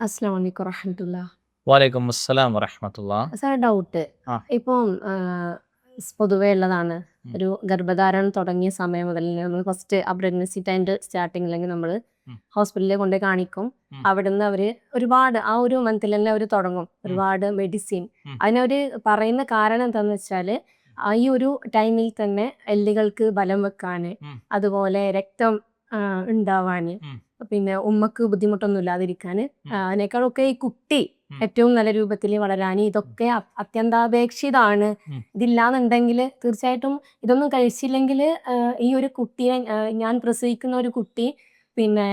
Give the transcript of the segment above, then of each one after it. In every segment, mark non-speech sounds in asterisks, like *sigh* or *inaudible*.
അസ്സലാമു അലൈക്കും വറഹ്മത്തുള്ളാ. വലൈക്കും അസ്സലാം വറഹ്മത്തുള്ള. ഡൗട്ട്. ഇപ്പം പൊതുവേ ഉള്ളതാണ്. ഒരു ഗർഭധാരണം തുടങ്ങിയ സമയം മുതൽ നമ്മൾ ഫസ്റ്റ് ആ പ്രഗ്നൻസി ടൈമിന്റെ സ്റ്റാർട്ടിങ്ങിലെങ്കിൽ നമ്മൾ. ഹോസ്പിറ്റലിൽ കൊണ്ടുപോയി കാണിക്കും. അവിടുന്ന് അവർ ഒരുപാട് ആ ഒരു മന്തിൽ തന്നെ അവർ തുടങ്ങും. ഒരുപാട് മെഡിസിൻ. അതിനവര് പറയുന്ന കാരണം എന്താന്ന് വെച്ചാൽ ഈ ഒരു ടൈമിൽ തന്നെ എല്ലുകൾക്ക് ബലം വെക്കാന്, അതുപോലെ രക്തം ഉണ്ടാവാന്. പിന്നെ ഉമ്മക്ക് ബുദ്ധിമുട്ടൊന്നും ഇല്ലാതിരിക്കാന്, അതിനേക്കാളൊക്കെ ഈ കുട്ടി ഏറ്റവും നല്ല രൂപത്തിൽ വളരാൻ ഇതൊക്കെ അത്യന്താപേക്ഷിതാണ്. ഇതില്ലാന്നുണ്ടെങ്കിൽ തീർച്ചയായിട്ടും ഇതൊന്നും കഴിച്ചില്ലെങ്കിൽ ഈ ഒരു കുട്ടിയെ ഞാൻ പ്രസവിക്കുന്ന ഒരു കുട്ടി പിന്നെ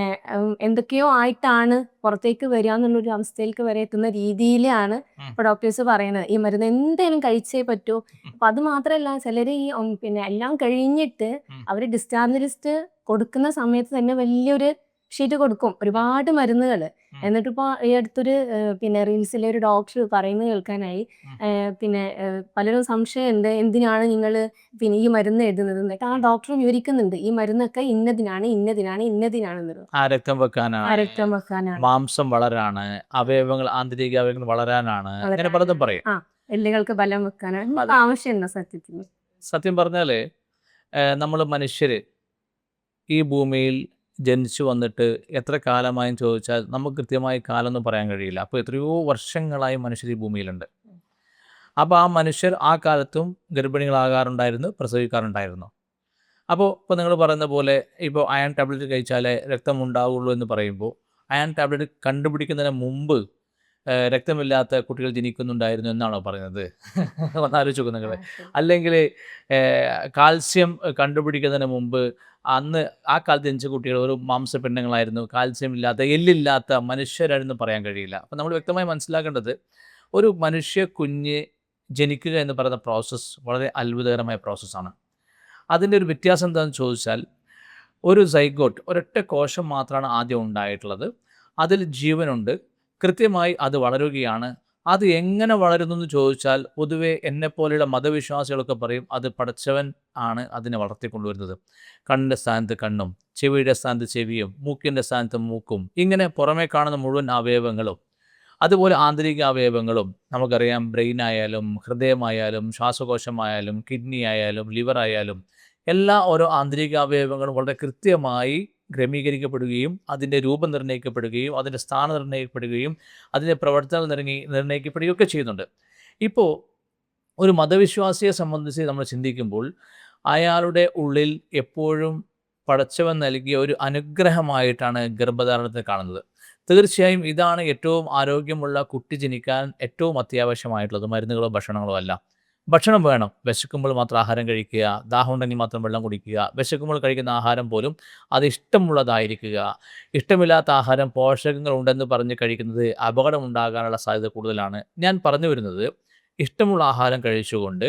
എന്തൊക്കെയോ ആയിട്ടാണ് പുറത്തേക്ക് വരിക എന്നുള്ളൊരു അവസ്ഥയിലേക്ക് വരെ എത്തുന്ന രീതിയിലാണ് ഇപ്പൊ ഡോക്ടേഴ്സ് പറയുന്നത്. ഈ മരുന്ന് എന്തേലും കഴിച്ചേ പറ്റൂ. അപ്പൊ അത് മാത്രല്ല ചിലര് ഈ പിന്നെ എല്ലാം കഴിഞ്ഞിട്ട്. അവർ ഡിസ്ചാർജ് ലിസ്റ്റ് കൊടുക്കുന്ന സമയത്ത് തന്നെ വലിയൊരു ഷീറ്റ് കൊടുക്കും. ഒരുപാട് മരുന്നുകൾ എന്നിട്ട് എന്നിട്ടിപ്പോ ഈ അടുത്തൊരു പിന്നെ റീൽസിലെ ഒരു ഡോക്ടർ പറയുന്നത് കേൾക്കാനായി. പിന്നെ പലരും സംശയമുണ്ട് എന്തിനാണ് നിങ്ങൾ പിന്നെ ഈ മരുന്ന് എഴുതുന്നത് എന്നിട്ട് ആ ഡോക്ടർ വിവരിക്കുന്നുണ്ട്. ഈ മരുന്നൊക്കെ ഇന്നതിനാണ്, ഇന്നതിനാണ്, ഇന്നതിനാണെന്നുള്ളത്. ആ രക്തം ആ വെക്കാനാണ്, രക്തം വെക്കാനാണ്. മാംസം വളരാണ്, അവയവങ്ങൾ ആന്തരിക അവയവങ്ങൾ വളരാനാണ്. അങ്ങനെ. പലതും പറയും. ആ എല്ലുകൾക്ക് ബലം വെക്കാനാണ്. ആവശ്യമുണ്ട് സത്യത്തിൽ? സത്യം പറഞ്ഞാൽ നമ്മൾ നമ്മൾ മനുഷ്യര് ഈ ഭൂമിയിൽ ജനിച്ചു വന്നിട്ട് എത്ര കാലമായെന്ന് ചോദിച്ചാൽ നമുക്ക് കൃത്യമായി കാലമൊന്നും പറയാൻ കഴിയില്ല. അപ്പോൾ എത്രയോ വർഷങ്ങളായി മനുഷ്യർ ഈ ഭൂമിയിലുണ്ട്. അപ്പോൾ ആ മനുഷ്യർ ആ കാലത്തും ഗർഭിണികളാകാറുണ്ടായിരുന്നു, പ്രസവിക്കാറുണ്ടായിരുന്നു. അപ്പോൾ ഇപ്പോൾ നിങ്ങൾ പറയുന്ന പോലെ ഇപ്പോൾ അയൺ ടാബ്ലറ്റ് കഴിച്ചാലേ രക്തം ഉണ്ടാവുള്ളൂ എന്ന് പറയുമ്പോൾ അയൺ ടാബ്ലറ്റ് കണ്ടുപിടിക്കുന്നതിന് മുമ്പ് രക്തമില്ലാത്ത കുട്ടികൾ ജനിക്കുന്നുണ്ടായിരുന്നു എന്നാണോ പറയുന്നത്? *laughs* ഒന്നാലോചിച്ച് നോക്കുന്ന നോക്ക് നിങ്ങൾ. അല്ലെങ്കിൽ കാൽസ്യം കണ്ടുപിടിക്കുന്നതിന് മുമ്പ് അന്ന് ആ കാലത്ത് ജനിച്ച കുട്ടികൾ ഒരു മാംസപിണ്ഡങ്ങളായിരുന്നു. കാൽസ്യം ഇല്ലാത്ത, എല്ലില്ലാത്ത മനുഷ്യരായിരുന്നു പറയാൻ കഴിയില്ല. അപ്പം നമ്മൾ വ്യക്തമായി മനസ്സിലാക്കേണ്ടത് ഒരു മനുഷ്യ കുഞ്ഞ് ജനിക്കുക എന്ന് പറയുന്ന പ്രോസസ്സ് വളരെ അത്ഭുതകരമായ പ്രോസസ്സാണ്. അതിന്റെ ഒരു വ്യത്യാസം എന്താണെന്ന് ചോദിച്ചാൽ ഒരു സൈഗോട്ട് ഒരൊറ്റ കോശം മാത്രമാണ് ആദ്യം ഉണ്ടായിട്ടുള്ളത്. അതിൽ ജീവനുണ്ട്. കൃത്യമായി അത് വളരുകയാണ്. അത് എങ്ങനെ വളരുന്നു എന്ന് ചോദിച്ചാൽ പൊതുവെ എന്നെപ്പോലെയുള്ള മതവിശ്വാസികളൊക്കെ പറയും അത് പഠിച്ചവൻ ആണ് അതിനെ വളർത്തിക്കൊണ്ടുവരുന്നത്. കണ്ണിന്റെ സ്ഥാനത്ത് കണ്ണും, ചെവിയുടെ സ്ഥാനത്ത് ചെവിയും, മൂക്കിന്റെ സ്ഥാനത്ത് മൂക്കും, ഇങ്ങനെ പുറമേ കാണുന്ന മുഴുവൻ അവയവങ്ങളും അതുപോലെ ആന്തരിക അവയവങ്ങളും നമുക്കറിയാം ബ്രെയിൻ ആയാലും, ഹൃദയമായാലും, ശ്വാസകോശമായാലും, കിഡ്നി ആയാലും, ലിവർ ആയാലും എല്ലാ ഓരോ ആന്തരിക അവയവങ്ങളും വളരെ കൃത്യമായി ക്രമീകരിക്കപ്പെടുകയും അതിന്റെ രൂപം നിർണയിക്കപ്പെടുകയും അതിന്റെ സ്ഥാനം നിർണയിക്കപ്പെടുകയും അതിന്റെ പ്രവർത്തനം നിർണയി നിർണയിക്കപ്പെടുകയും ഒക്കെ ചെയ്യുന്നുണ്ട്. ഇപ്പോൾ ഒരു മതവിശ്വാസിയെ സംബന്ധിച്ച് നമ്മൾ ചിന്തിക്കുമ്പോൾ അയാളുടെ ഉള്ളിൽ എപ്പോഴും പടച്ചവൻ നൽകിയ ഒരു അനുഗ്രഹമായിട്ടാണ് ഗർഭധാരണത്തെ കാണുന്നത്. തീർച്ചയായും ഇതാണ് ഏറ്റവും ആരോഗ്യമുള്ള കുട്ടി ജനിക്കാൻ ഏറ്റവും അത്യാവശ്യമായിട്ടുള്ളത്. മരുന്നുകളോ ഭക്ഷണങ്ങളോ അല്ല. ഭക്ഷണം വേണം. വിശക്കുമ്പോൾ മാത്രം ആഹാരം കഴിക്കുക, ദാഹമുണ്ടെങ്കിൽ മാത്രം വെള്ളം കുടിക്കുക, വിശക്കുമ്പോൾ കഴിക്കുന്ന ആഹാരം പോലും അത് ഇഷ്ടമുള്ളതായിരിക്കുക. ഇഷ്ടമില്ലാത്ത ആഹാരം പോഷകങ്ങൾ ഉണ്ടെന്ന് പറഞ്ഞ് കഴിക്കുന്നത് അപകടമുണ്ടാകാനുള്ള സാധ്യത കൂടുതലാണ്. ഞാൻ പറഞ്ഞു വരുന്നത് ഇഷ്ടമുള്ള ആഹാരം കഴിച്ചുകൊണ്ട്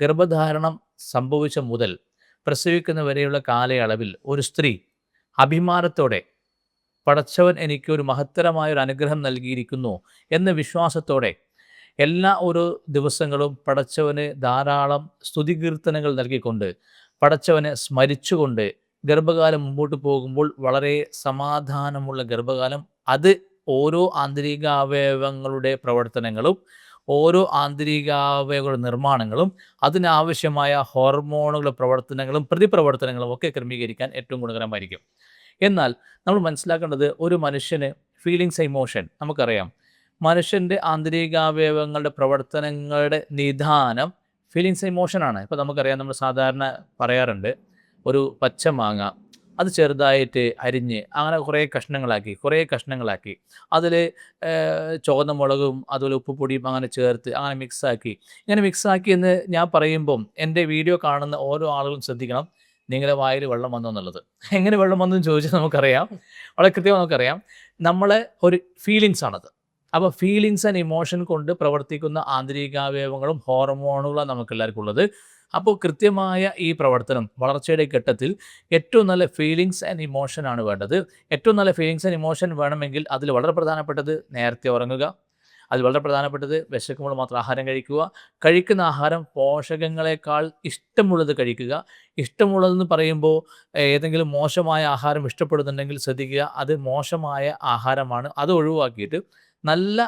ഗർഭധാരണം സംഭവിച്ച മുതൽ പ്രസവിക്കുന്ന വരെയുള്ള കാലയളവിൽ ഒരു സ്ത്രീ അഭിമാനത്തോടെ പടച്ചവൻ എനിക്ക് ഒരു മഹത്തരമായ ഒരു അനുഗ്രഹം നൽകിയിരിക്കുന്നു എന്ന വിശ്വാസത്തോടെ എല്ലാ ഒരു ദിവസങ്ങളും പടച്ചവന് ധാരാളം സ്തുതികീർത്തനങ്ങൾ നൽകിക്കൊണ്ട് പടച്ചവനെ സ്മരിച്ചുകൊണ്ട് ഗർഭകാലം മുമ്പോട്ട് പോകുമ്പോൾ വളരെ സമാധാനമുള്ള ഗർഭകാലം അത് ഓരോ ആന്തരികാവയവങ്ങളുടെ പ്രവർത്തനങ്ങളും ഓരോ ആന്തരികാവയവങ്ങളുടെ നിർമ്മാണങ്ങളും അതിനാവശ്യമായ ഹോർമോണുകളുടെ പ്രവർത്തനങ്ങളും പ്രതിപ്രവർത്തനങ്ങളും ഒക്കെ ക്രമീകരിക്കാൻ ഏറ്റവും ഗുണകരമായിരിക്കും. എന്നാൽ നമ്മൾ മനസ്സിലാക്കേണ്ടത് ഒരു മനുഷ്യന് ഫീലിങ്സ് ഇമോഷൻ നമുക്കറിയാം. മനുഷ്യന്റെ ആന്തരികാവയവങ്ങളുടെ പ്രവർത്തനങ്ങളുടെ നിധാനം ഫീലിങ്സ് ഇമോഷനാണ്. ഇപ്പോൾ നമുക്കറിയാം നമ്മൾ സാധാരണ പറയാറുണ്ട് ഒരു പച്ച മാങ്ങ അത് ചെറുതായിട്ട് അരിഞ്ഞ് അങ്ങനെ കുറേ കഷ്ണങ്ങളാക്കി കുറേ കഷ്ണങ്ങളാക്കി അതിൽ ചുവന്ന മുളകും അതുപോലെ ഉപ്പുപൊടിയും അങ്ങനെ ചേർത്ത് അങ്ങനെ മിക്സാക്കി ഇങ്ങനെ മിക്സാക്കി എന്ന് ഞാൻ പറയുമ്പം എന്റെ വീഡിയോ കാണുന്ന ഓരോ ആളുകളും ശ്രദ്ധിക്കണം നിങ്ങളുടെ വായിൽ വെള്ളം വന്നു എന്നുള്ളത്. എങ്ങനെ വെള്ളം വന്നു എന്ന് ചോദിച്ചാൽ നമുക്കറിയാം. വളരെ കൃത്യമായി നമുക്കറിയാം. നമ്മളെ ഒരു ഫീലിങ്സ് ആണത്. അപ്പോൾ ഫീലിങ്സ് ആൻഡ് ഇമോഷൻ കൊണ്ട് പ്രവർത്തിക്കുന്ന ആന്തരികാവയവങ്ങളും ഹോർമോണുകളാണ് നമുക്ക് എല്ലാവർക്കും ഉള്ളത്. അപ്പോൾ കൃത്യമായ ഈ പ്രവർത്തനം വളർച്ചയുടെ ഘട്ടത്തിൽ ഏറ്റവും നല്ല ഫീലിങ്സ് ആൻഡ് ഇമോഷൻ ആണ് വേണ്ടത്. ഏറ്റവും നല്ല ഫീലിങ്സ് ആൻഡ് ഇമോഷൻ വേണമെങ്കിൽ അതിൽ വളരെ പ്രധാനപ്പെട്ടത് നേരത്തെ ഉറങ്ങുക. അത് വളരെ പ്രധാനപ്പെട്ടത് വിശക്കുമ്പോൾ മാത്രം ആഹാരം കഴിക്കുക കഴിക്കുന്ന ആഹാരം പോഷകങ്ങളെക്കാൾ ഇഷ്ടമുള്ളത് കഴിക്കുക ഇഷ്ടമുള്ളതെന്ന് പറയുമ്പോൾ ഏതെങ്കിലും മോശമായ ആഹാരം ഇഷ്ടപ്പെടുന്നുണ്ടെങ്കിൽ ശ്രദ്ധിക്കുക അത് മോശമായ ആഹാരമാണ് അത് ഒഴിവാക്കിയിട്ട് നല്ല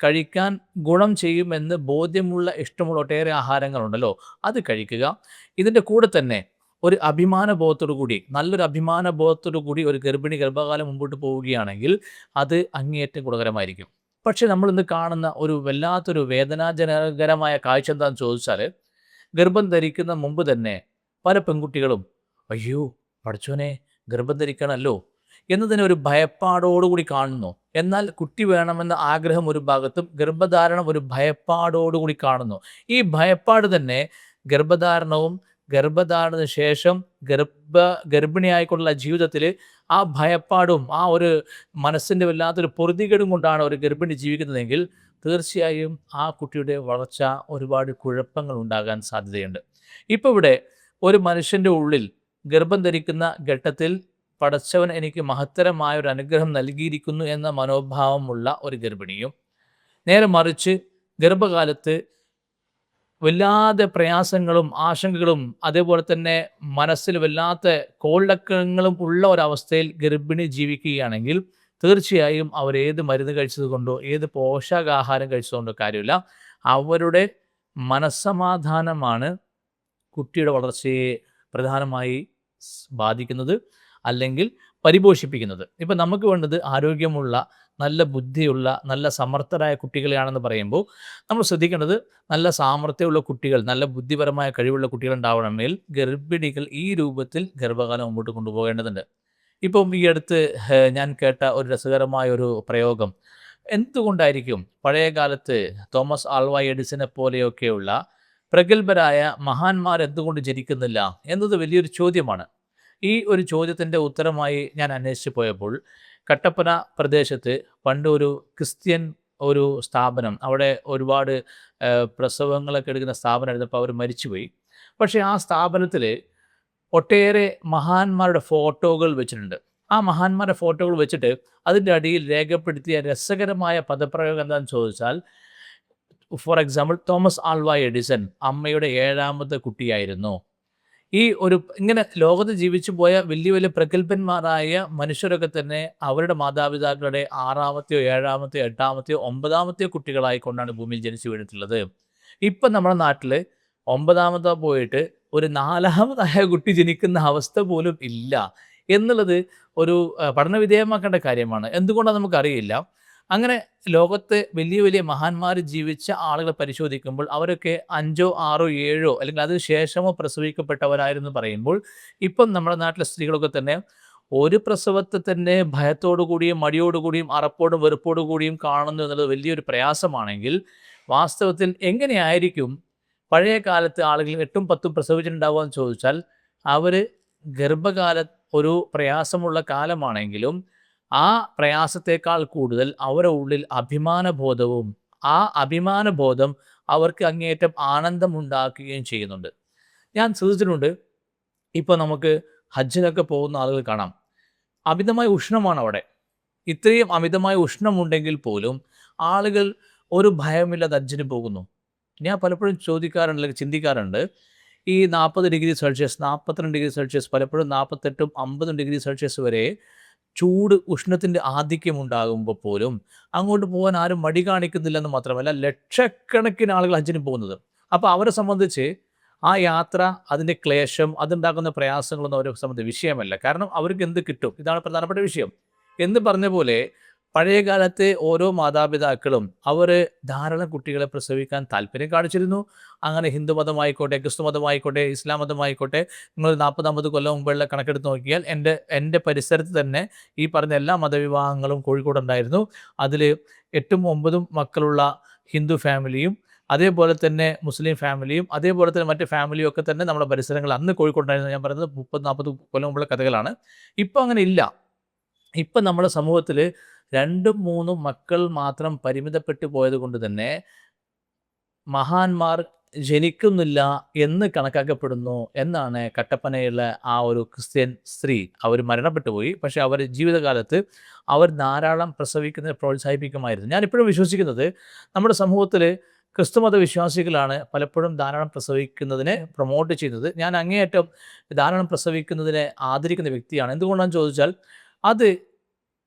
കഴിക്കാൻ ഗുണം ചെയ്യുമെന്ന് ബോധ്യമുള്ള ഇഷ്ടമുള്ള ഒട്ടേറെ ആഹാരങ്ങളുണ്ടല്ലോ. അത് കഴിക്കുക. ഇതിന്റെ കൂടെ തന്നെ ഒരു അഭിമാന ബോധത്തോടു കൂടി നല്ലൊരു അഭിമാന ബോധത്തോടു കൂടി ഒരു ഗർഭിണി ഗർഭകാലം മുമ്പോട്ട് പോവുകയാണെങ്കിൽ അത് അങ്ങേയറ്റം ഗുണകരമായിരിക്കും. പക്ഷേ നമ്മൾ ഇന്ന് കാണുന്ന ഒരു വല്ലാത്തൊരു വേദനാജനകരമായ കാഴ്ച എന്താണെന്ന് ചോദിച്ചാൽ ഗർഭം ധരിക്കുന്ന മുമ്പ് തന്നെ പല പെൺകുട്ടികളും അയ്യോ പഠിച്ചോനെ ഗർഭം ധരിക്കണമല്ലോ എന്നതിനെ ഒരു ഭയപ്പാടോടുകൂടി കാണുന്നു. എന്നാൽ കുട്ടി വേണമെന്ന ആഗ്രഹം ഒരു ഭാഗത്തും ഗർഭധാരണം ഒരു ഭയപ്പാടോടുകൂടി കാണുന്നു. ഈ ഭയപ്പാട് തന്നെ ഗർഭധാരണവും ഗർഭധാരണത്തിന് ശേഷം ഗർഭ ഗർഭിണിയായിക്കൊണ്ടുള്ള ജീവിതത്തിൽ ആ ഭയപ്പാടും ആ ഒരു മനസ്സിന്റെ വല്ലാത്തൊരു പൊറുതികേടും കൊണ്ടാണ് ഒരു ഗർഭിണി ജീവിക്കുന്നതെങ്കിൽ തീർച്ചയായും ആ കുട്ടിയുടെ വളർച്ച ഒരുപാട് കുഴപ്പങ്ങൾ ഉണ്ടാകാൻ സാധ്യതയുണ്ട്. ഇപ്പോൾ ഇവിടെ ഒരു മനുഷ്യന്റെ ഉള്ളിൽ ഗർഭം ധരിക്കുന്ന ഘട്ടത്തിൽ പടച്ചവൻ എനിക്ക് മഹത്തരമായ ഒരു അനുഗ്രഹം നൽകിയിരിക്കുന്നു എന്ന മനോഭാവമുള്ള ഒരു ഗർഭിണിയും. നേരെ മറിച്ച് ഗർഭകാലത്ത് വല്ലാതെ പ്രയാസങ്ങളും ആശങ്കകളും അതേപോലെ തന്നെ മനസ്സിൽ വല്ലാത്ത കോളക്കങ്ങളും ഉള്ള ഒരവസ്ഥയിൽ ഗർഭിണി ജീവിക്കുകയാണെങ്കിൽ തീർച്ചയായും അവർ ഏത് മരുന്ന് കഴിച്ചത് കൊണ്ടോ ഏത് പോഷകാഹാരം കഴിച്ചതുകൊണ്ടോ കാര്യമില്ല. അവരുടെ മനസ്സമാധാനമാണ് കുട്ടിയുടെ വളർച്ചയെ പ്രധാനമായി ബാധിക്കുന്നത്. അല്ലെങ്കിൽ പരിപോഷിപ്പിക്കുന്നത്. ഇപ്പം നമുക്ക് വേണ്ടത് ആരോഗ്യമുള്ള നല്ല ബുദ്ധിയുള്ള നല്ല സമർത്ഥരായ കുട്ടികളെയാണെന്ന് പറയുമ്പോൾ നമ്മൾ ശ്രദ്ധിക്കേണ്ടത് നല്ല സാമർത്ഥ്യമുള്ള കുട്ടികൾ നല്ല ബുദ്ധിപരമായ കഴിവുള്ള കുട്ടികൾ ഉണ്ടാവണമെങ്കിൽ ഗർഭിണികൾ ഈ രൂപത്തിൽ ഗർഭകാലം മുമ്പോട്ട് കൊണ്ടുപോകേണ്ടതുണ്ട്. ഇപ്പം ഈ അടുത്ത് ഞാൻ കേട്ട ഒരു രസകരമായ ഒരു പ്രയോഗം. എന്തുകൊണ്ടായിരിക്കും പഴയ കാലത്ത് തോമസ് ആൽവാ എഡിസിനെ പോലെയൊക്കെയുള്ള പ്രഗത്ഭരായ മഹാന്മാർ എന്തുകൊണ്ട് ജനിക്കുന്നില്ല എന്നത് വലിയൊരു ചോദ്യമാണ്. ഈ ഒരു ചോദ്യത്തിന്റെ ഉത്തരമായി ഞാൻ അന്വേഷിച്ചു പോയപ്പോൾ കട്ടപ്പന പ്രദേശത്ത് പണ്ട് ഒരു ക്രിസ്ത്യൻ ഒരു സ്ഥാപനം അവിടെ ഒരുപാട് പ്രസവങ്ങളൊക്കെ എടുക്കുന്ന സ്ഥാപനമായിരുന്നു അപ്പോൾ അവർ മരിച്ചുപോയി. പക്ഷേ ആ സ്ഥാപനത്തിൽ ഒട്ടേറെ മഹാന്മാരുടെ ഫോട്ടോകൾ വെച്ചിട്ടുണ്ട്. ആ മഹാന്മാരുടെ ഫോട്ടോകൾ വെച്ചിട്ട് അതിന്റെ അടിയിൽ രേഖപ്പെടുത്തിയ രസകരമായ പദപ്രയോഗം എന്താണെന്ന് ചോദിച്ചാൽ for example Thomas Alva Edison അമ്മയുടെ ഏഴാമത്തെ കുട്ടിയായിരുന്നു. ഈ ഒരു ഇങ്ങനെ ലോകത്ത് ജീവിച്ചു പോയ വലിയ വലിയ പ്രഗത്ഭന്മാരായ മനുഷ്യരൊക്കെ തന്നെ അവരുടെ മാതാപിതാക്കളുടെ ആറാമത്തെയോ ഏഴാമത്തെയോ എട്ടാമത്തെയോ ഒമ്പതാമത്തെയോ കുട്ടികളായിക്കൊണ്ടാണ് ഭൂമിയിൽ ജനിച്ചു വീണിട്ടുള്ളത്. ഇപ്പം നമ്മുടെ നാട്ടിൽ ഒമ്പതാമത്തെ പോയിട്ട് ഒരു നാലാമതായ കുട്ടി ജനിക്കുന്ന അവസ്ഥ പോലും ഇല്ല. എന്നുള്ളത് ഒരു പഠനവിധേയമാക്കേണ്ട കാര്യമാണ്. എന്തുകൊണ്ടാണ് നമുക്കറിയില്ല. അങ്ങനെ ലോകത്ത് വലിയ വലിയ മഹാന്മാർ ജീവിച്ച ആളുകളെ പരിശോധിക്കുമ്പോൾ അവരൊക്കെ അഞ്ചോ ആറോ ഏഴോ അല്ലെങ്കിൽ അതിന് ശേഷമോ പ്രസവിക്കപ്പെട്ടവരായിരുന്നു പറയുമ്പോൾ ഇപ്പം നമ്മുടെ നാട്ടിലെ സ്ത്രീകളൊക്കെ തന്നെ ഒരു പ്രസവത്തെ തന്നെ ഭയത്തോടു കൂടിയും മടിയോടു കൂടിയും അറപ്പോടും വെറുപ്പോടു കൂടിയും കാണുന്നു എന്നുള്ളത് വലിയൊരു പ്രയാസമാണെങ്കിൽ വാസ്തവത്തിൽ എങ്ങനെയായിരിക്കും പഴയ കാലത്ത് ആളുകൾ എട്ടും പത്തും പ്രസവിച്ചിട്ടുണ്ടാവുക എന്ന് ചോദിച്ചാൽ അവർ ഗർഭകാല ഒരു പ്രയാസമുള്ള കാലമാണെങ്കിലും ആ പ്രയാസത്തേക്കാൾ കൂടുതൽ അവരുടെ ഉള്ളിൽ അഭിമാനബോധവും ആ അഭിമാനബോധം അവർക്ക് അങ്ങേയറ്റം ആനന്ദമുണ്ടാക്കുകയും ചെയ്യുന്നുണ്ട്. ഞാൻ ശ്രദ്ധിച്ചിട്ടുണ്ട്. ഇപ്പോൾ നമുക്ക് ഹജ്ജിനൊക്കെ പോകുന്ന ആളുകൾ കാണാം. അമിതമായ ഉഷ്ണമാണ് അവിടെ. ഇത്രയും അമിതമായ ഉഷ്ണമുണ്ടെങ്കിൽ പോലും ആളുകൾ ഒരു ഭയമില്ലാതെ ഹജ്ജിന് പോകുന്നു. ഞാൻ പലപ്പോഴും ചോദിക്കാറുണ്ട് അല്ലെങ്കിൽ ചിന്തിക്കാറുണ്ട്. ഈ നാൽപ്പത് ഡിഗ്രി സെൽഷ്യസ് നാൽപ്പത്തിരണ്ട് ഡിഗ്രി സെൽഷ്യസ് പലപ്പോഴും നാൽപ്പത്തെട്ടും അമ്പതും ഡിഗ്രി സെൽഷ്യസ് വരെ ചൂട് ഉഷ്ണത്തിന്റെ ആധിക്യം ഉണ്ടാകുമ്പോൾ പോലും അങ്ങോട്ട് പോകാൻ ആരും മടി കാണിക്കുന്നില്ലെന്ന് മാത്രമല്ല ലക്ഷക്കണക്കിന് ആളുകൾ ഹജ്ജിന് പോകുന്നത്. അപ്പോൾ അവരെ സംബന്ധിച്ച് ആ യാത്ര അതിന്റെ ക്ലേശം അതുണ്ടാക്കുന്ന പ്രയാസങ്ങളൊന്നും അവരെ സംബന്ധിച്ച് വിഷയമല്ല. കാരണം അവർക്ക് എന്ത് കിട്ടും? ഇതാണ് പ്രധാനപ്പെട്ട വിഷയം. എന്ന് പറഞ്ഞ പോലെ പഴയ കാലത്തെ ഓരോ മാതാപിതാക്കളും അവർ ധാരാളം കുട്ടികളെ പ്രസവിക്കാൻ താല്പര്യം കാണിച്ചിരുന്നു. അങ്ങനെ ഹിന്ദു മതമായിക്കോട്ടെ ക്രിസ്തു മതമായിക്കോട്ടെ ഇസ്ലാം മതമായിക്കോട്ടെ നിങ്ങൾ നാൽപ്പത് അമ്പത് കൊല്ലം മുമ്പുള്ള കണക്കെടുത്ത് നോക്കിയാൽ എന്റെ എന്റെ പരിസരത്ത് തന്നെ ഈ പറഞ്ഞ എല്ലാ മതവിവാഹങ്ങളും കോഴിക്കോടുണ്ടായിരുന്നു അതിൽ എട്ടും ഒമ്പതും മക്കളുള്ള ഹിന്ദു ഫാമിലിയും അതേപോലെ തന്നെ മുസ്ലിം ഫാമിലിയും അതേപോലെ തന്നെ മറ്റ് ഫാമിലിയും ഒക്കെ തന്നെ നമ്മുടെ പരിസരങ്ങൾ അന്ന് കോഴിക്കോടുണ്ടായിരുന്നു ഞാൻ പറയുന്നത് മുപ്പത് നാൽപ്പത് കൊല്ലം മുമ്പുള്ള കഥകളാണ്. ഇപ്പം അങ്ങനെ ഇല്ല. ഇപ്പം നമ്മുടെ സമൂഹത്തിൽ രണ്ടും മൂന്നും മക്കൾ മാത്രം പരിമിതപ്പെട്ടു പോയത് കൊണ്ട് തന്നെ മഹാന്മാർ ജനിക്കുന്നില്ല എന്ന് കണക്കാക്കപ്പെടുന്നു എന്നാണ് കട്ടപ്പനയുള്ള ആ ഒരു ക്രിസ്ത്യൻ സ്ത്രീ. അവർ മരണപ്പെട്ടു പോയി. പക്ഷേ അവർ ജീവിതകാലത്ത് അവർ ധാരാളം പ്രസവിക്കുന്നതിനെ പ്രോത്സാഹിപ്പിക്കുമായിരുന്നു. ഞാൻ ഇപ്പോഴും വിശ്വസിക്കുന്നത് നമ്മുടെ സമൂഹത്തിൽ ക്രിസ്തുമത വിശ്വാസികളാണ് പലപ്പോഴും ധാരാളം പ്രസവിക്കുന്നതിനെ പ്രൊമോട്ട് ചെയ്യുന്നത്. ഞാൻ അങ്ങേയറ്റം ധാരാളം പ്രസവിക്കുന്നതിനെ ആദരിക്കുന്ന വ്യക്തിയാണ്. എന്തുകൊണ്ടാണെന്ന് ചോദിച്ചാൽ അത്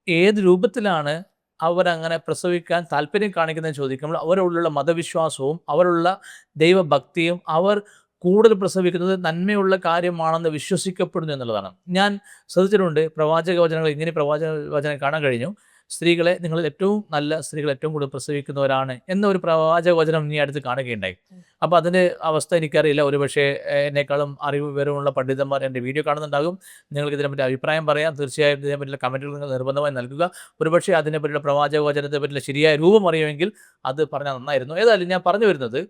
ഏത് രൂപത്തിലാണ് അവരങ്ങനെ പ്രസവിക്കാൻ താല്പര്യം കാണിക്കുന്നതെന്ന് ചോദിക്കുമ്പോൾ അവരുള്ള മതവിശ്വാസവും അവരുള്ള ദൈവഭക്തിയും അവർ കൂടുതൽ പ്രസവിക്കുന്നത് നന്മയുള്ള കാര്യമാണെന്ന് വിശ്വസിക്കപ്പെടുന്നു എന്നുള്ളതാണ്. ഞാൻ ശ്രദ്ധിച്ചിട്ടുണ്ട് പ്രവാചക വചനങ്ങൾ ഇങ്ങനെ പ്രവാചക വചനം കാണാൻ കഴിഞ്ഞു. സ്ത്രീകളെ നിങ്ങൾ ഏറ്റവും നല്ല സ്ത്രീകൾ ഏറ്റവും കൂടുതൽ പ്രസവിക്കുന്നവരാണ് എന്ന ഒരു പ്രവാചക വചനം നീ അടുത്ത് കാണുകയുണ്ടായി. അപ്പോൾ അതിന്റെ അവസ്ഥ എനിക്കറിയില്ല. ഒരുപക്ഷെ എന്നെക്കാളും അറിവ് വിവരമുള്ള പണ്ഡിതന്മാർ എന്റെ വീഡിയോ കാണുന്നുണ്ടാകും. നിങ്ങൾക്ക് ഇതിനെപ്പറ്റി അഭിപ്രായം പറയാം. തീർച്ചയായും ഇതിനെപ്പറ്റിയുള്ള കമന്റുകൾ നിങ്ങൾ നിർബന്ധമായി നൽകുക. ഒരുപക്ഷെ അതിനെപ്പറ്റിയുള്ള പ്രവാചക വചനത്തെ പറ്റിയുള്ള ശരിയായ രൂപം അറിയുമെങ്കിൽ അത് പറഞ്ഞാൽ നന്നായിരുന്നു. ഏതായാലും ഞാൻ പറഞ്ഞു വരുന്നത്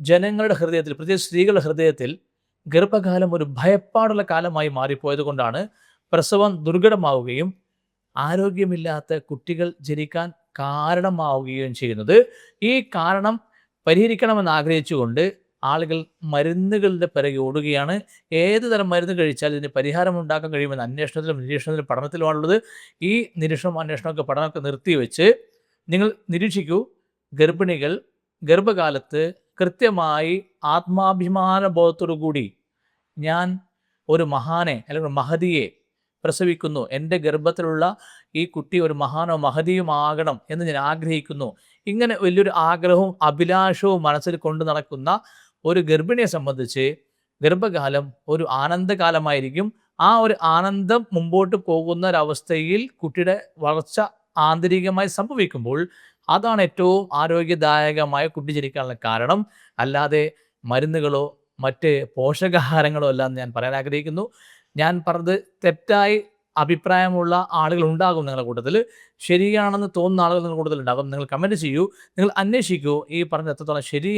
ജനങ്ങളുടെ ഹൃദയത്തിൽ പ്രത്യേകിച്ച് സ്ത്രീകളുടെ ഹൃദയത്തിൽ ഗർഭകാലം ഒരു ഭയപ്പാടുള്ള കാലമായി മാറിപ്പോയത് കൊണ്ടാണ് പ്രസവം ദുർഘടമാവുകയും ആരോഗ്യമില്ലാത്ത കുട്ടികൾ ജനിക്കാൻ കാരണമാവുകയും ചെയ്യുന്നത്. ഈ കാരണം പരിഹരിക്കണമെന്ന് ആഗ്രഹിച്ചുകൊണ്ട് ആളുകൾ മരുന്നുകളുടെ പിറകെ ഓടുകയാണ്. ഏത് തരം മരുന്ന് കഴിച്ചാൽ ഇതിന് പരിഹാരം ഉണ്ടാക്കാൻ കഴിയുമെന്ന് അന്വേഷണത്തിലും നിരീക്ഷണത്തിലും പഠനത്തിലുമാണുള്ളത്. ഈ നിരീക്ഷണം അന്വേഷണമൊക്കെ പഠനമൊക്കെ നിർത്തിവെച്ച് നിങ്ങൾ നിരീക്ഷിക്കൂ ഗർഭിണികൾ ഗർഭകാലത്ത് കൃത്യമായി ആത്മാഭിമാന ബോധത്തോടു കൂടി ഞാൻ ഒരു മഹാനെ അല്ലെങ്കിൽ മഹതിയെ പ്രസവിക്കുന്നു. എന്റെ ഗർഭത്തിലുള്ള ഈ കുട്ടി ഒരു മഹാനോ മഹതിയുമാകണം എന്ന് ഞാൻ ആഗ്രഹിക്കുന്നു. ഇങ്ങനെ വലിയൊരു ആഗ്രഹവും അഭിലാഷവും മനസ്സിൽ കൊണ്ടു നടക്കുന്ന ഒരു ഗർഭിണിയെ സംബന്ധിച്ച് ഗർഭകാലം ഒരു ആനന്ദകാലമായിരിക്കും. ആ ഒരു ആനന്ദം മുമ്പോട്ട് പോകുന്ന ഒരവസ്ഥയിൽ കുട്ടിയുടെ വളർച്ച ആന്തരികമായി സംഭവിക്കുമ്പോൾ അതാണ് ഏറ്റവും ആരോഗ്യദായകമായ കുട്ടി ജനിക്കാനുള്ള കാരണം. അല്ലാതെ മരുന്നുകളോ മറ്റ് പോഷകാഹാരങ്ങളോ അല്ല എന്ന് ഞാൻ പറയാൻ ആഗ്രഹിക്കുന്നു. ഞാൻ പറഞ്ഞത് തെറ്റായി അഭിപ്രായമുള്ള ആളുകൾ ഉണ്ടാകും നിങ്ങളുടെ കൂട്ടത്തിൽ. ശരിയാണെന്ന് തോന്നുന്ന ആളുകൾ നിങ്ങളുടെ കൂട്ടത്തിൽ ഉണ്ടാകും നിങ്ങൾ കമന്റ് ചെയ്യൂ. നിങ്ങൾ അന്വേഷിക്കൂ. ഈ പറഞ്ഞ എത്രത്തോളം ശരിയാണ്